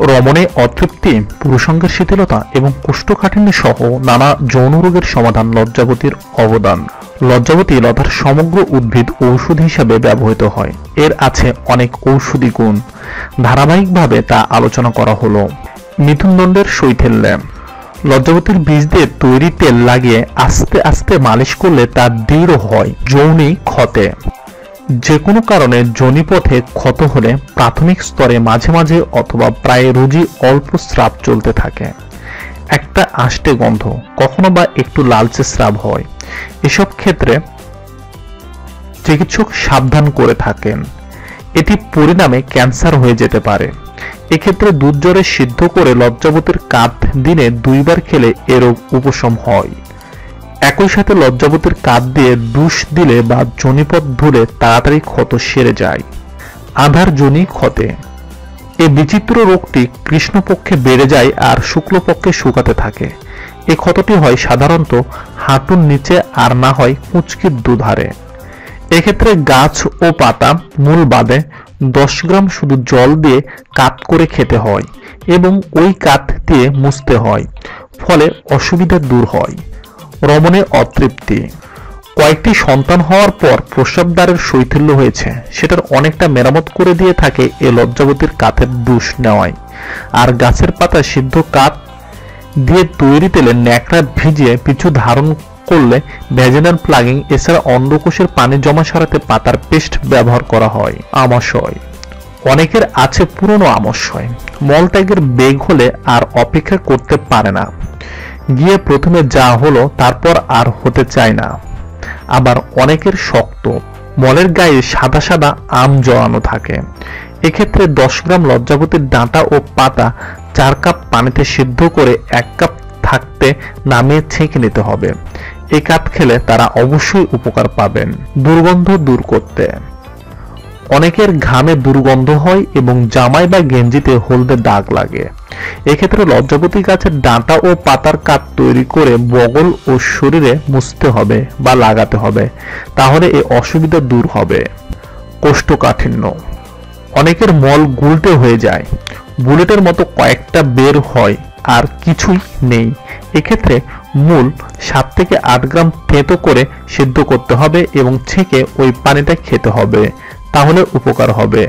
রমণে অতৃপ্তি, পুরুষাঙ্গের শিথিলতা এবং কোষ্ঠকাঠিন্য সহ নানা যৌন রোগের সমাধান লজ্জাবতীর অবদান। লজ্জাবতী লতার সমগ্র উদ্ভিদ ঔষধ হিসাবে ব্যবহৃত হয়। এর আছে অনেক ঔষধি গুণ। ধারাবাহিকভাবে তা আলোচনা করা হলো। মিথুনদণ্ডের শৈথিল্যে। লজ্জাবতীর বীজ দিয়ে তৈরি তেল লাগিয়ে আস্তে আস্তে মালিশ করলে তা দৃঢ় হয় যৌনি ক্ষতে। যে কোনো কারণে যোনিপথে ক্ষত হলে প্রাথমিক স্তরে মাঝে মাঝে অথবা প্রায় রোজই অল্প স্রাব চলতে থাকে। একটা আষ্টে গন্ধ, কখনো বা একটু লালচে স্রাব হয়। এসব ক্ষেত্রে চিকিৎসক সাবধান করে থাকেন। এটি পরিণামে ক্যান্সার হয়ে যেতে পারে। এক্ষেত্রে দুধ জ্বরে সিদ্ধ করে লজ্জাবতীর কাঠ দিনে দুইবার খেলে এ রোগ উপশম হয়। একই সাথে লজ্জাবতীর কাঠ দিয়ে দুষ দিলে বা জনিপথ ধুলে তাড়াতাড়ি ক্ষত সেরে যায়। আধার জনি ক্ষতে। এ বিচিত্র রোগটি কৃষ্ণপক্ষে বেড়ে যায় আর শুক্লপক্ষে শুকাতে থাকে। এ ক্ষতটি হয় সাধারণত হাঁটুর নিচে আর না হয় কুচকির দুধারে। এক্ষেত্রে গাছ ও পাতা, মূল বাদে দশ গ্রাম শুধু জল দিয়ে কাত করে খেতে হয় এবং ওই কাত দিয়ে মুছতে হয়, ফলে অসুবিধা দূর হয়। রমণে অতৃপ্তি। কয়েকটি সন্তান হওয়ার পর প্রস্রাবদ্বারের শৈথিল্য হয়েছে। সেটার অনেকটা মেরামত করে দিয়ে থাকে এ লজ্জাবতীর কাঠের দুষ নেওয়ায়। আর গাছের পাতা সিদ্ধ কাঠ দিয়ে তৈরি তেলে ন্যাকড়া ভিজিয়ে পিছু ধারণ করলে ভ্যাজিনাল প্লাগিং এছাড়া অন্ডকোষের পানি জমা সরাতে পাতার পেস্ট ব্যবহার করা হয়। আমাশয়। অনেকের আছে পুরনো আমাশয়। মলত্যাগের বেগ হলে আর অপেক্ষা করতে পারে না। গিয়ে প্রথমে যা হলো তারপর আর হতে চায় না। আবার অনেকের শক্ত, মলের গায়ে সাদা সাদা আম জড়ানো থাকে। এক্ষেত্রে দশ গ্রাম লজ্জাবতীর ডাঁটা ও পাতা চার কাপ পানিতে সিদ্ধ করে এক কাপ থাকতে নামিয়ে ছেঁকে নিতে হবে। এ কাপ খেলে তারা অবশ্যই উপকার পাবেন, দুর্গন্ধ দূর করতে। অনেকের ঘামে দুর্গন্ধ হয় এবং জামাই বা গেঞ্জিতে হলদে দাগ লাগে। এক্ষেত্রে লজ্জাপতি গাছের ডাঁটা ও পাতার কাঠ তৈরি করে বগল ও শরীরে মুছতে হবে বা লাগাতে হবে। তাহলে এই অসুবিধা দূর হবে। কোষ্ঠকাঠিন্য। অনেকের মল গুলটে হয়ে যায়। বুলেটের মতো কয়েকটা বের হয় আর কিছুই নেই। এক্ষেত্রে মূল সাত থেকে আট গ্রাম তেঁতো করে সিদ্ধ করতে হবে এবং ছেঁকে ওই পানিটা খেতে হবে। তাহলে উপকার হবে।